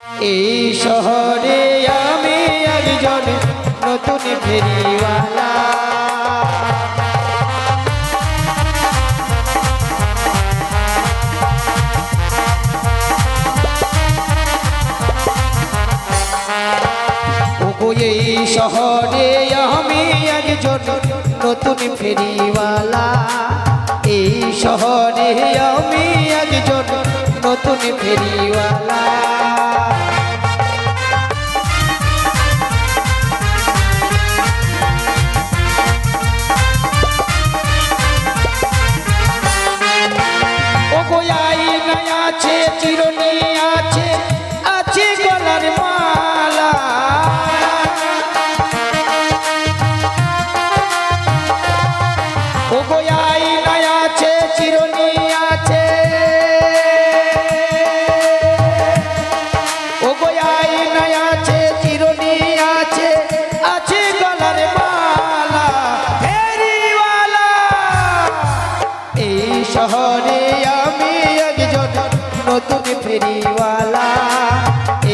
এই শহরে আমি একজন নতুন ফেরিওয়ালা। এই শহরে আমি একজন নতুন ফেরিওয়ালা। এই শহরে আমি একজন নতুন ফেরিওয়ালা। ফেরিওয়ালা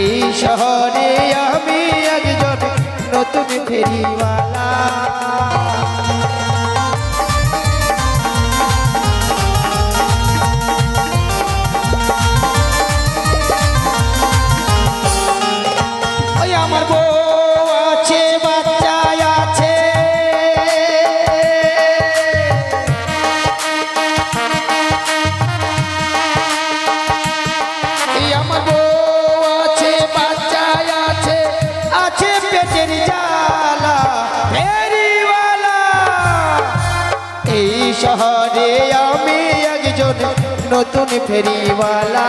এই শহরে আমি একজন নতুন ফেরিওয়ালা। নতুন ফেরিওয়ালা।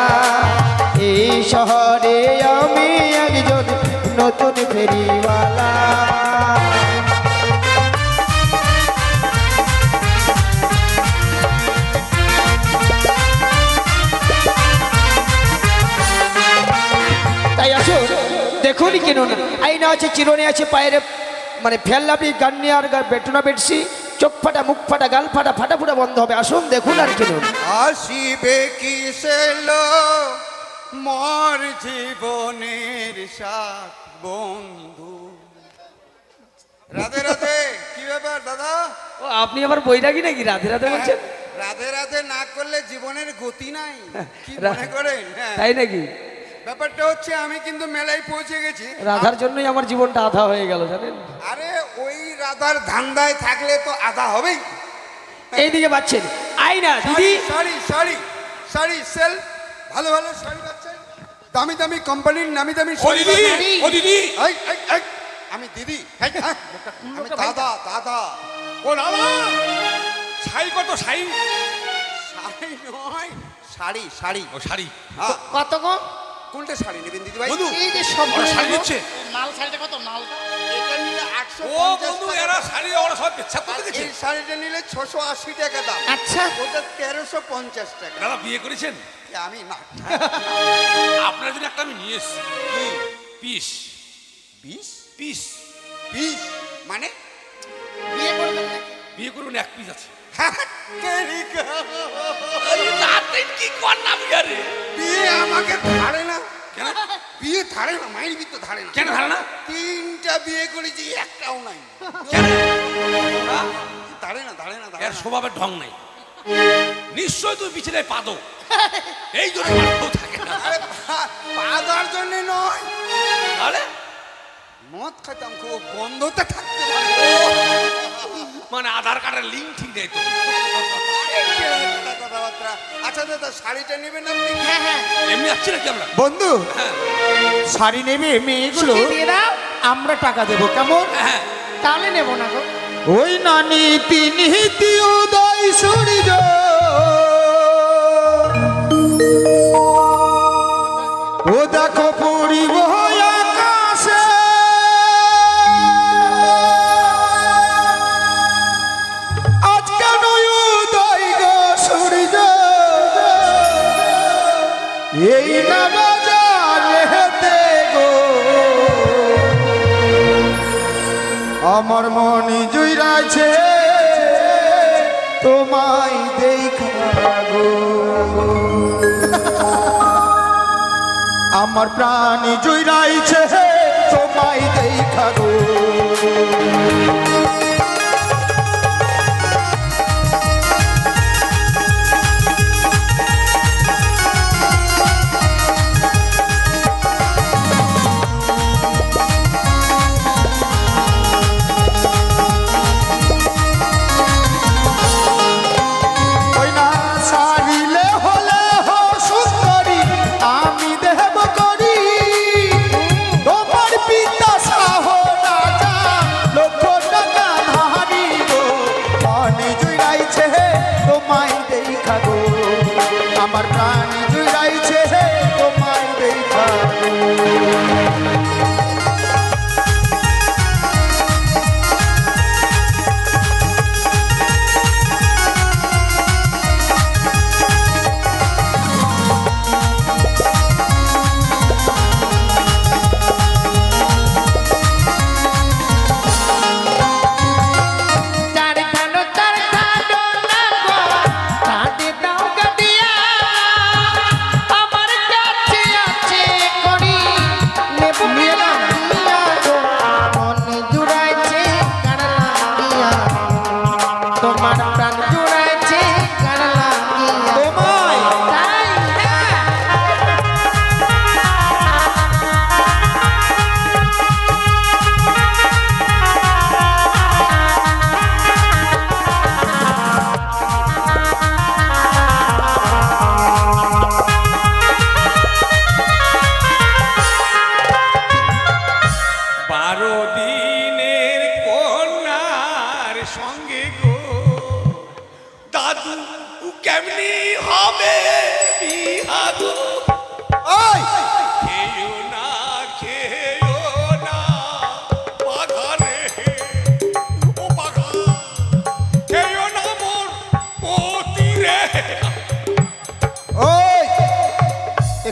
এই শহরে আমি একজন নতুন ফেরিওয়ালা। তাই আসো, দেখুন কেন না আইনা আছে, চিরনে আছে, পায়ের মানে ফেললাপি গান্নি আর বেটনা বেটসি চোখ ফাটা মুখ ফাটা গাল ফাটা ফাটা ফুটা বন্ধ হবে। আসুন দেখুন আর কেন আসিবে কি মর জীবনের সাথ বন্ধু। রাধে রাধে কি ব্যাপার দাদা? ও আপনি আবার বৈরাগী নাকি? রাধে রাধে বলছেন? রাধে রাধে না করলে জীবনের গতি নাই। কি রা- মনে করেন? হ্যাঁ। তাই নাকি? ব্যাপারটা হচ্ছে আমি কিন্তু মেলায় পৌঁছে গেছি। রাধার জন্যই আমার জীবনটা আধা হয়ে গেল জানেন? আরে রাধার ধান্দায় থাকলে তো আধা হবেই। এইদিকে পাচ্ছেন। আইনা দিদি। শাড়ি শাড়ি শাড়ি সেল। ভালো ভালো শাড়ি পাচ্ছেন। দামি দামি কোম্পানির নামি দামি ও শাড়ি। ও দিদি। এই, এই, এই, আমি দিদি। হ্যাঁ, আমি দাদা দাদা। ও দাদা শাড়ি কত শাড়ি? শাড়ি নয় শাড়ি শাড়ি। ও শাড়ি। হ্যাঁ, কত গো? কোনটা শাড়ি নেবেন দিদি ভাই এই যে সব শাড়ি দিচ্ছে। নাল শাড়িটা কত নালটা ও বন্ধু এরা শাড়ি ওরা সব করে দিচ্ছে? এই শাড়িটা নিলে ছশো আশি টাকা দাম। আচ্ছা। ওটা তেরোশো পঞ্চাশ টাকা। দাদা বিয়ে করেছেন? আমি না। আপনার জন্য একটা আমি নিয়ে এসেছি। পিস। বিশ পিস। বিশ মানে? বিয়ে করবেন নাকি? বিয়ে করুন এক পিস আছে। কেরিকা। রাতের কি করলাম ইয়ারে বিয়ে আমাকে ধারে না। কেন? বিয়ে ধারে না মায়ের বিয়ে তো ধারে না কেন ধারণা? তিনটা বিয়ে করেছি একটাও নাই। ধারে না ধারে না ধারে এর স্বভাবের ঢং নাই। নিশ্চয় তুমি পিছনে পাদো। এই জন্য থাকে না। আরে পা- দেওয়ার জন্য নয়। তাহলে মদ খাইতাম খুব বন্ধতে থাকতে। মানে আধার কার্ডের লিঙ্ক ঠিক নেই তো। আচ্ছা দাদা শাড়িটা নেবেন আপনি হ্যাঁ হ্যাঁ এমনি আসছি নাকি আমরা বন্ধু শাড়ি নেবে মেয়েগুলো আমরা টাকা দেবো কেমন? হ্যাঁ। তাহলে নেব না গো। ওই না তিনি নীতি উদয় সূর্য আমার প্রাণী জুইরাইছে তোমায় দেখা গো।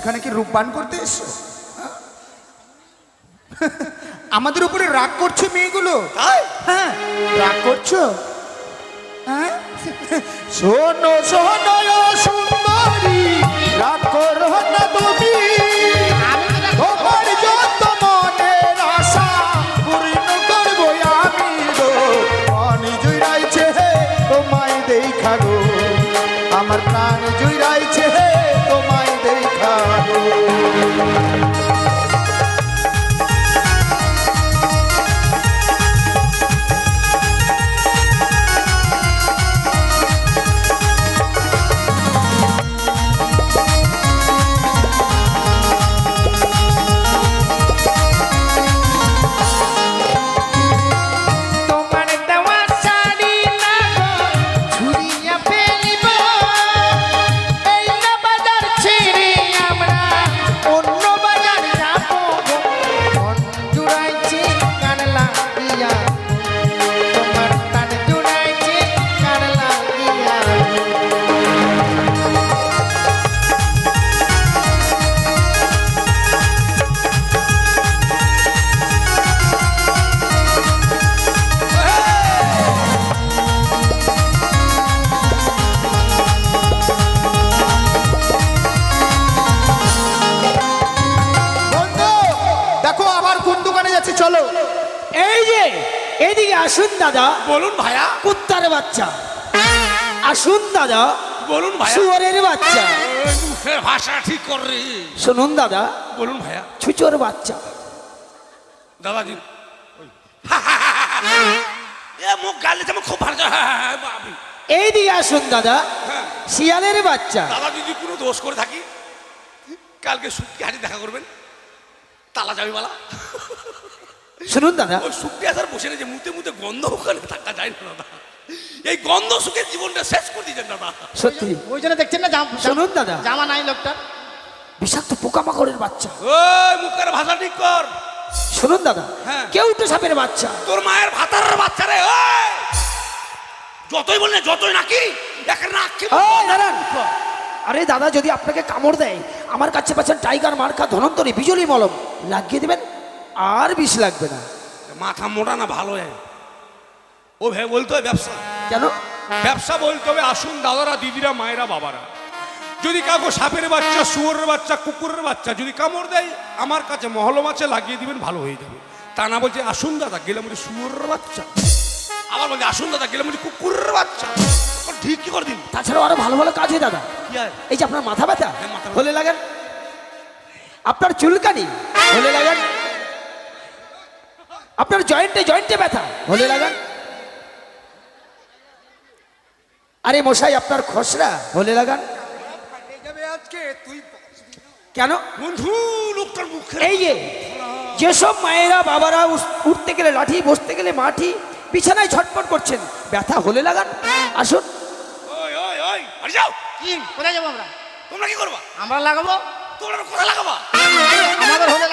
এখানে কি রূপবান করতে এসো হ্যাঁ? আমাদের উপরে রাগ করছে মেয়েগুলো? হ্যাঁ। রাগ করছ? হ্যাঁ? শোনো শোনো সুন্দরী রাগ করো না তুমি। তোমার যত মনের আশা পূর্ণ করব আমি গো। মনে জুড়াইছে তোমায় দেখা আমার প্রাণ জুড়াইছে এইদিকে আসুন দাদা। বলুন ভাইয়া। কুত্তার বাচ্চা। আসুন দাদা। বলুন ভাইয়া। বাচ্চা। মুখের ভাষা ঠিক কর রে শুনুন দাদা। বলুন ভাইয়া। ছুচোর বাচ্চা। দাদাজি এ মুখ গালে যেমন খুব ভালো এইদিকে আসুন দাদা। হ্যাঁ। শিয়ালের বাচ্চা। দাদা যদি কোনো দোষ করে থাকি কালকে হাটে দেখা করবেন। তালা যাবে বালা। শুনুন দাদা। ওই সুক্তি হাজার বসে যে মুতে মুতে গন্ধ ওখানে থাকা যায় না দাদা। এই গন্ধ সুখের জীবনটা শেষ করে দিয়েছেন দাদা। সত্যি? ওই জন্য দেখছেন না জাম- শুনুন দাদা। জামা নাই লোকটা বিষাক্ত পোকামাকড়ের বাচ্চা। ওই মুখের ভাষা ঠিক কর। শুনুন দাদা। হ্যাঁ। কেউ তো সাপের বাচ্চা। তোর মায়ের ভাতার বাচ্চা রে ওই! যতই বললে যতই নাকি। আরে দাদা যদি আপনাকে কামড় দেয় আমার কাছে পাচ্ছেন টাইগার মার্কা ধনন্তরী বিজলি মলম। লাগিয়ে দেবেন? আর বিষ লাগবে না। মাথা মোটা না ভালো হয়। ও ভেবে বলতে হয় ব্যবসা। কেন? ব্যবসা বলতে হবে আসুন দাদারা দিদিরা মায়েরা বাবারা। যদি কাউকে সাপের বাচ্চা শুয়োরের বাচ্চা কুকুরের বাচ্চা যদি কামড় দেয় আমার কাছে মহলম আছে লাগিয়ে দিবেন ভালো হয়ে যাবে। তা না বলছে আসুন দাদা গেলে বলছে শুয়োরের বাচ্চা। আবার বলছে আসুন দাদা গেলে বলছে কুকুরের বাচ্চা। ঠিক কি করে দিন তাছাড়াও আরও ভালো ভালো কাজ হয় দাদা? এই যে আপনার মাথা ব্যথা হ্যাঁ, মাথা ব্যথা। হলে লাগান? আপনার চুলকানি হলে লাগান? আপনার জয়েন্টে জয়েন্টে ব্যথা। হলে লাগান। আরে মশাই আপনার খসড়া। হলে লাগান। ফাটে যাবে আজকে তুই কেন? বন্ধু লোকটার মুখে এই যে যেসব মায়েরা বাবারা উঠতে গেলে লাঠি বসতে গেলে মাটি বিছানায় ছটপট করছেন ব্যথা হলে লাগান। আসুন। কি? কোথায় যাব আমরা? তোমরা কি করবা? আমরা লাগাবো? তোমরা কোথায় লাগাবা? আমাদের হলে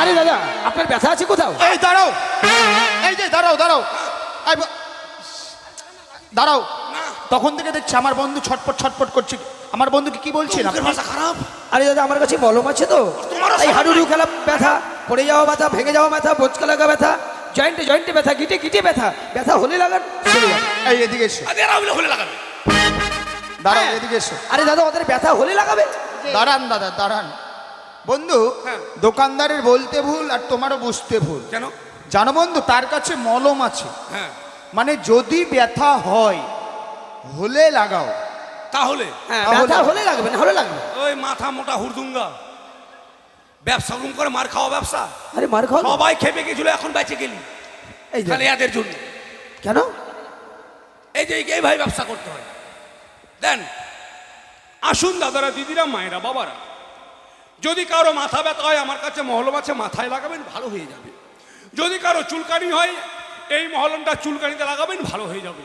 আরে দাদা আপনার ব্যথা আছে কোথাও? এই দাঁড়াও। এই যে দাঁড়াও দাঁড়াও। দাঁড়াও। তখন থেকে দেখছি আমার বন্ধু ছটপট ছটপট করছে। আমার বন্ধুকে কি বলছেন মুখের ভাষা খারাপ। আরে দাদা আমার কাছে মলম আছে তো। এই হাডুডু খেলা ব্যথা পড়ে যাওয়া ব্যথা ভেঙে যাওয়া ব্যথা বোচকা লাগা ব্যথা জয়েন্টে জয়েন্টে ব্যথা গিটে গিটে ব্যথা ব্যথা হলে লাগান এই এদিকে এসো। হলে হলে লাগাবে। দাঁড়াও হ্যাঁ। এদিকে এসো। আরে দাদা ওদের ব্যথা হলে লাগাবে। দাঁড়ান দাদা দাঁড়ান। বন্ধু হ্যাঁ। দোকানদারের বলতে ভুল আর তোমারও বুঝতে ভুল। কেন? জানো বন্ধু তার কাছে মলম আছে। হ্যাঁ। মানে যদি ব্যথা হয় হলে লাগাও। তাহলে? হ্যাঁ ব্যথা হলে লাগবে না হলে লাগবে। ওই মাথা মোটা হুরদুঙ্গা ব্যবসা রুম করে মার খাওয়া ব্যবসা? আরে মার খাও সবাই খেপে গেছিল এখন বেঁচে গেলি। এই খালি এদের জন্য। কেন? এই যে এই ভাই ব্যবসা করতে হয়। দেন আসুন দাদারা দিদিরা মায়েরা বাবারা। যদি কারও মাথা ব্যথা হয় আমার কাছে মহলম আছে মাথায় লাগাবেন ভালো হয়ে যাবে। যদি কারও চুলকানি হয় এই মহলমটা চুলকানিতে লাগাবেন ভালো হয়ে যাবে।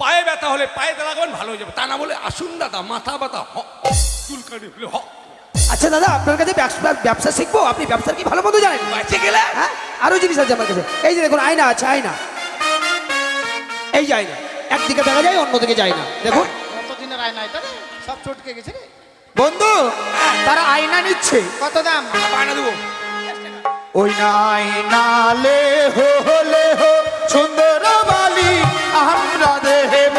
পায়ে ব্যথা হলে পায়েতে লাগাবেন ভালো হয়ে যাবে। তা না বলে আসুন দাদা মাথা ব্যথা হ চুলকানি হলে হ আচ্ছা দাদা আপনার কাছে ব্যবসা ব্যবসা শিখব? আপনি ব্যবসার কি ভালো মতো জানেন? বেঁচে গেলে? হ্যাঁ? আরও জিনিস আছে আমার কাছে। এই যে দেখুন আয়না আছে আয়না। এই যে আয়না। একদিকে দেখা যায় অন্যদিকে যায় না। দেখুন। কতদিনের আয়না এটা সব চটকে গেছে রে। বন্ধু তারা আয়না নিচ্ছে। কত দাম? আয়না দেবো। ওই আয়না লে হো হলে হো সুন্দর বালি আমরা দেব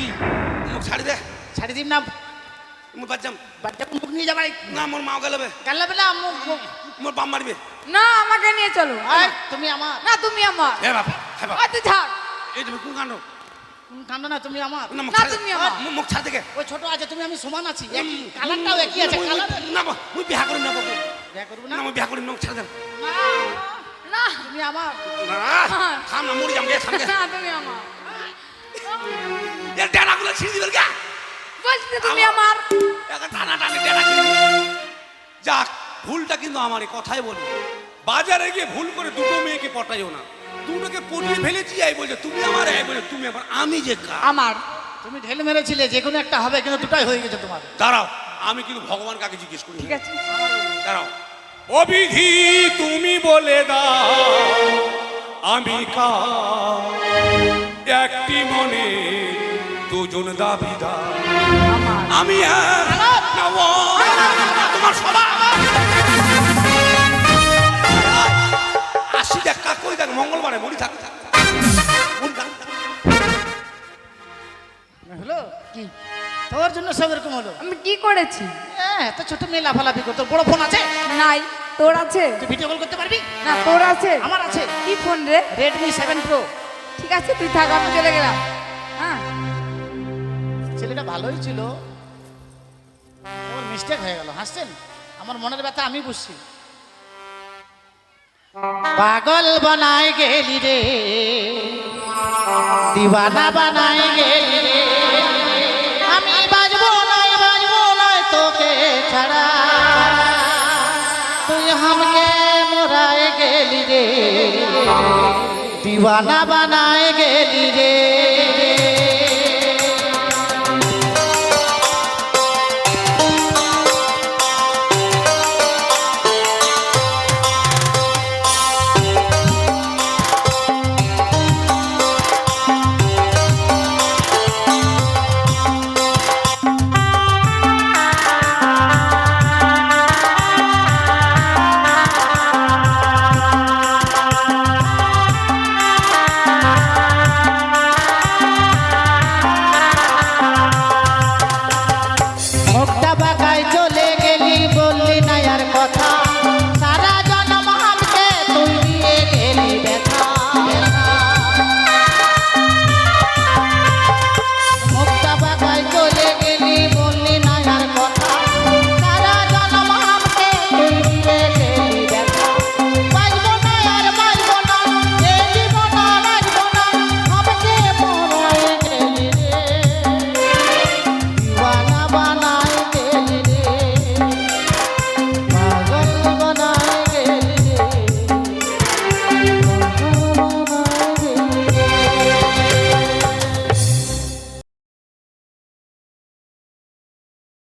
কি? মুখ ছাড়ি দে। ছাড়ি দিম না। মুখ বাচ্চাম বাচ্চা মুখ নিয়ে যাবাই না মোর মাও গেলবে বেলা মুখ মুখ। মোর বাম মারবে। না আমাকে নিয়ে চলো। আয় তুমি আমার। না তুমি আমার। হে বাবা হে বাবা ওই তুই ছাড়। এই তুমি কোন কাণ্ড? তুমি কান্দো না তুমি আমার। না না, তুমি আমার। মুখ- ছাড় দেখে। ওই ছোট আছে তুমি আমি সমান আছি। একই কালারটাও একই আছে কালার। না মুই বিহা করিম না বাবু। বিয়া করব না? না মুই বিহা করিম না মুখ ছাড় দেন না তুমি আমার। না থাম না মরি যাম গে গে। না তুমি আমার। এর ডানাগুলো ছিঁড়ে দিবেন কে? বলছি তুমি আমার এখন টানা টানি ডানা ছিঁড়ে যাক ভুলটা কিন্তু আমার এই কথাই বলি বাজারে গিয়ে ভুল করে দুটো মেয়েকে পটাইও না। দুটোকে পটিয়ে ফেলেছি এই বলছে তুমি আমার এই বলে তুমি আমার। আমি যে কা আমার। তুমি ঢেল মেরেছিলে যে কোনো একটা হবে কিন্তু দুটাই হয়ে গেছে তোমার। দাঁড়াও আমি কিন্তু ভগবান কাকে জিজ্ঞেস করি? ঠিক আছে। দাঁড়াও। অবিধি তুমি বলে দাও আমি কা একটি মনে দুজন দাবিদার। আমি তোমার আসি দেখ কাক কই দেখ মঙ্গলবারে মরি থাক। হলো কি? তোর জন্য সব এরকম হলো। আমি কি করেছি? হ্যাঁ এত ছোট মেয়ে লাফালাফি করতো বড় ফোন আছে? নাই তোর আছে? তুই ভিডিও কল করতে পারবি? না তোর আছে। আমার আছে। কি ফোন রে? রেডমি সেভেন প্রো ঠিক আছে তুই থাক আমি চলে গেলাম। ছেলেটা ভালোই ছিল। ওর মিস্টেক হয়ে গেল, হাসছেন? আমার মনের ব্যথা আমি বুঝছি। পাগল বানায় গেলি রে, দিবানা বানাই গেলি রে। আমি বাজবো নাই বাজবো নাই তোকে ছাড়া। তুই আমাকে মরাই গেলি রে, দিবানা বানাই গেলি রে।